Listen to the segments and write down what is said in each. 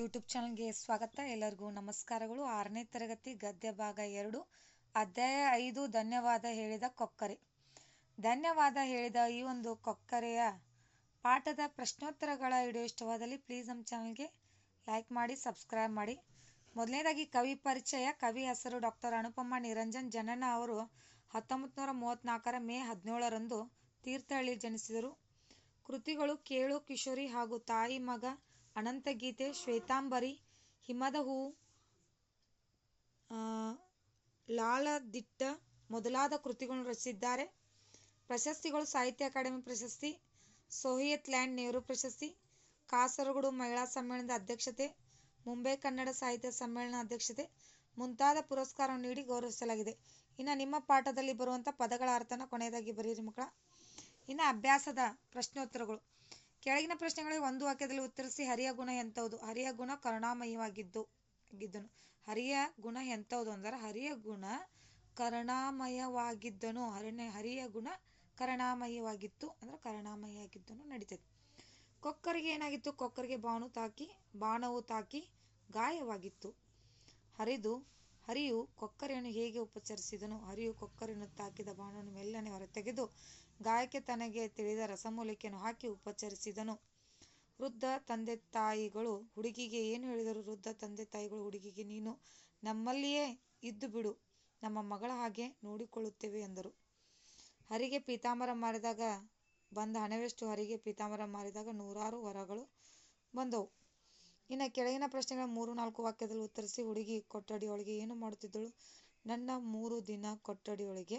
YouTube ಚಾನಲ್ಗೆ ಸ್ವಾಗತ. ಎಲ್ಲರಿಗೂ ನಮಸ್ಕಾರಗಳು. ಆರನೇ ತರಗತಿ ಗದ್ಯ ಭಾಗ ಎರಡು, ಅಧ್ಯಾಯ ಐದು, ಧನ್ಯವಾದ ಹೇಳಿದ ಕೊಕ್ಕರೆ. ಧನ್ಯವಾದ ಹೇಳಿದ ಈ ಒಂದು ಕೊಕ್ಕರೆಯ ಪಾಠದ ಪ್ರಶ್ನೋತ್ತರಗಳ ವಿಡಿಯೋ ಇಷ್ಟವಾದಲ್ಲಿ ಪ್ಲೀಸ್ ನಮ್ಮ ಚಾನಲ್ಗೆ ಲೈಕ್ ಮಾಡಿ ಸಬ್ಸ್ಕ್ರೈಬ್ ಮಾಡಿ. ಮೊದಲನೇದಾಗಿ ಕವಿ ಪರಿಚಯ. ಕವಿ ಹೆಸರು ಡಾಕ್ಟರ್ ಅನುಪಮ ನಿರಂಜನ್. ಜನನ ಅವರು ಹತ್ತೊಂಬತ್ತು ನೂರ ಮೂವತ್ತ್ನಾಲ್ಕರ ಮೇ ಹದಿನೇಳರಂದು ತೀರ್ಥಹಳ್ಳಿ ಜನಿಸಿದರು. ಕೃತಿಗಳು ಕೇಳು, ಕಿಶೋರಿ ಹಾಗೂ ತಾಯಿ ಮಗ ಅನಂತಗೀತೆ ಶ್ವೇತಾಂಬರಿ, ಹಿಮದ ಹೂ ಲಾಳದಿಟ್ಟ ಮೊದಲಾದ ಕೃತಿಗಳನ್ನು ರಚಿಸಿದ್ದಾರೆ. ಪ್ರಶಸ್ತಿಗಳು ಸಾಹಿತ್ಯ ಅಕಾಡೆಮಿ ಪ್ರಶಸ್ತಿ, ಸೋಹಿಯತ್ ಲ್ಯಾಂಡ್ ನೆಹರು ಪ್ರಶಸ್ತಿ, ಕಾಸರಗೋಡು ಮಹಿಳಾ ಸಮ್ಮೇಳನದ ಅಧ್ಯಕ್ಷತೆ, ಮುಂಬೈ ಕನ್ನಡ ಸಾಹಿತ್ಯ ಸಮ್ಮೇಳನ ಅಧ್ಯಕ್ಷತೆ, ಮುಂತಾದ ಪುರಸ್ಕಾರವನ್ನು ನೀಡಿ ಗೌರವಿಸಲಾಗಿದೆ. ಇನ್ನು ನಿಮ್ಮ ಪಾಠದಲ್ಲಿ ಬರುವಂಥ ಪದಗಳ ಅರ್ಥನ ಕೊನೆಯದಾಗಿ ಬರೆಯಿರಿ ಮಕ್ಕಳ. ಇನ್ನು ಅಭ್ಯಾಸದ ಪ್ರಶ್ನೋತ್ತರಗಳು. ಕೆಳಗಿನ ಪ್ರಶ್ನೆಗಳಿಗೆ ಒಂದು ವಾಕ್ಯದಲ್ಲಿ ಉತ್ತರಿಸಿ, ಹರಿಯ ಗುಣ ಎಂಥವುದು ಹರಿಯ ಗುಣ ಕರುಣಾಮಯವಾಗಿದ್ದು, ಆಗಿದ್ದನು. ಹರಿಯ ಗುಣ ಎಂಥವುದು ಅಂದರೆ, ಹರಿಯ ಗುಣ ಕರುಣಾಮಯವಾಗಿದ್ದನು. ಹರಿನ, ಹರಿಯ ಗುಣ ಕರುಣಾಮಯವಾಗಿತ್ತು ಅಂದ್ರೆ ಕರುಣಾಮಯಿಯಾಗಿದ್ದನು ನಡೀತದೆ. ಕೊಕ್ಕರಿಗೆ ಏನಾಗಿತ್ತು? ಕೊಕ್ಕರಿಗೆ ಬಾಣು ತಾಕಿ, ಬಾಣವು ತಾಕಿ ಗಾಯವಾಗಿತ್ತು. ಹರಿದು ಹರಿಯು ಕೊಕ್ಕರೆಯನ್ನು ಹೇಗೆ ಉಪಚರಿಸಿದನು? ಹರಿಯು ಕೊಕ್ಕರೆಯನ್ನು ತಾಕಿದ ಬಾಣವನ್ನು ಮೆಲ್ಲನೆ ಹೊರತೆಗೆದು ಗಾಯಕ್ಕೆ ತನಗೆ ತಿಳಿದ ರಸಮೂಲಿಕೆಯನ್ನು ಹಾಕಿ ಉಪಚರಿಸಿದನು. ವೃದ್ಧ ತಂದೆ ತಾಯಿಗಳು, ಹುಡುಗಿಗೆ ಏನು ಹೇಳಿದರು? ವೃದ್ಧ ತಂದೆ ತಾಯಿಗಳು, ಹುಡುಗಿಗೆ, ನೀನು ನಮ್ಮಲ್ಲಿಯೇ ಇದ್ದು ಬಿಡು, ನಮ್ಮ ಮಗಳ ಹಾಗೆ ನೋಡಿಕೊಳ್ಳುತ್ತೇವೆ ಎಂದರು. ಹರಿಗೆ ಪೀತಾಂಬರ ಮಾರಿದಾಗ ಬಂದ ಹಣವೆಷ್ಟು? ಹರಿಗೆ ಪೀತಾಂಬರ ಮಾರಿದಾಗ ನೂರಾರು ವರಗಳು ಬಂದವು. ಇನ್ನು ಕೆಳಗಿನ ಪ್ರಶ್ನೆಗಳ ಮೂರು, ನಾಲ್ಕು ವಾಕ್ಯದಲ್ಲಿ ಉತ್ತರಿಸಿ ಹುಡುಗಿ ಕೊಠಡಿಯೊಳಗೆ ಏನು ಮಾಡುತ್ತಿದ್ದಳು? ನನ್ನ ಮೂರು ದಿನ ಕೊಠಡಿಯೊಳಗೆ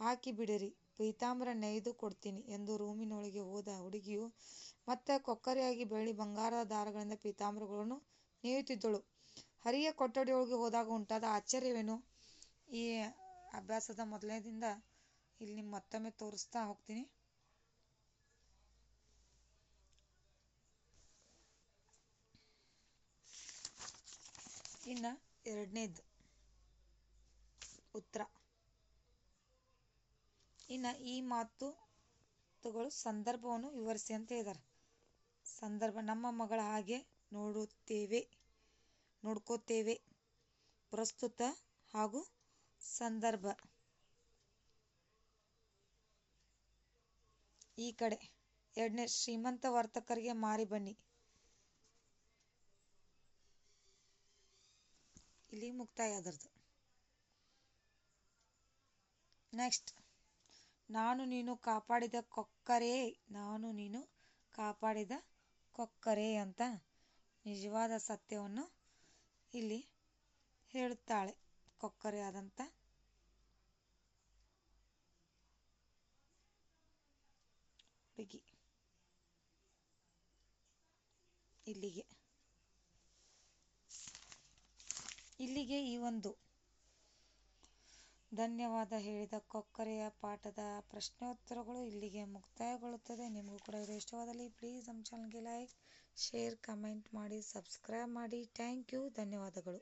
ಹಾಕಿ ಬಿಡಿರಿ, ಪೀತಾಂಬರ ನೇಯ್ದು ಕೊಡ್ತೀನಿ ಎಂದು ರೂಮಿನೊಳಗೆ ಹೋದ ಹುಡುಗಿಯು ಮತ್ತೆ ಕೊಕ್ಕರೆಯಾಗಿ ಬೆಳ್ಳಿ ಬಂಗಾರದ ದಾರಗಳಿಂದ ಪೀತಾಂಬರಗಳನ್ನು ನೇಯುತ್ತಿದ್ದಳು. ಹರಿಯ ಕೊಠಡಿಯೊಳಗೆ ಹೋದಾಗ ಉಂಟಾದ ಆಶ್ಚರ್ಯವೇನು? ಈ ಅಭ್ಯಾಸದ ಮೊದಲನೇದಿಂದ ಇಲ್ಲಿ ಮತ್ತೊಮ್ಮೆ ತೋರಿಸ್ತಾ ಹೋಗ್ತೀನಿ. ಇನ್ನು ಎರಡನೇದು ಉತ್ತರ ಇನ್ನು ಈ ಮಾತುಗಳು ಸಂದರ್ಭವನ್ನು ವಿವರಿಸಿ ಅಂತ ಹೇಳಿದ್ದಾರೆ ಸಂದರ್ಭ, ನಮ್ಮ ಮಗಳ ಹಾಗೆ ನೋಡುತ್ತೇವೆ, ನೋಡ್ಕೋತೇವೆ. ಪ್ರಸ್ತುತ ಹಾಗೂ ಸಂದರ್ಭ. ಈ ಕಡೆ ಎರಡನೇ ಶ್ರೀಮಂತ ವರ್ತಕರಿಗೆ ಮಾರಿ ಬನ್ನಿ. ಇಲ್ಲಿ ಮುಕ್ತಾಯ ನೆಕ್ಸ್ಟ್ ನಾನು ನೀನು ಕಾಪಾಡಿದ ಕೊಕ್ಕರೆ, ನಾನು ನೀನು ಕಾಪಾಡಿದ ಕೊಕ್ಕರೆ ಅಂತ ನಿಜವಾದ ಸತ್ಯವನ್ನು ಇಲ್ಲಿ ಹೇಳುತ್ತಾಳೆ. ಕೊಕ್ಕರೆ ಆದಂಥ ಹುಡುಗಿ. ಇಲ್ಲಿಗೆ. ಇಲ್ಲಿಗೆ ಈ ಒಂದು. ಧನ್ಯವಾದ ಹೇಳಿದ ಕೊಕ್ಕರೆಯ ಪಾಠದ ಪ್ರಶ್ನೋತ್ತರಗಳು ಇಲ್ಲಿಗೆ ಮುಕ್ತಾಯಗೊಳ್ಳುತ್ತದೆ. ನಿಮಗೂ ಕೂಡ ಇದು ಇಷ್ಟವಾದಲ್ಲಿ ಪ್ಲೀಸ್ ನಮ್ಮ ಚಾನಲ್ಗೆ ಲೈಕ್ ಶೇರ್ ಕಮೆಂಟ್ ಮಾಡಿ ಸಬ್ಸ್ಕ್ರೈಬ್ ಮಾಡಿ. ಥ್ಯಾಂಕ್ ಯು ಧನ್ಯವಾದಗಳು.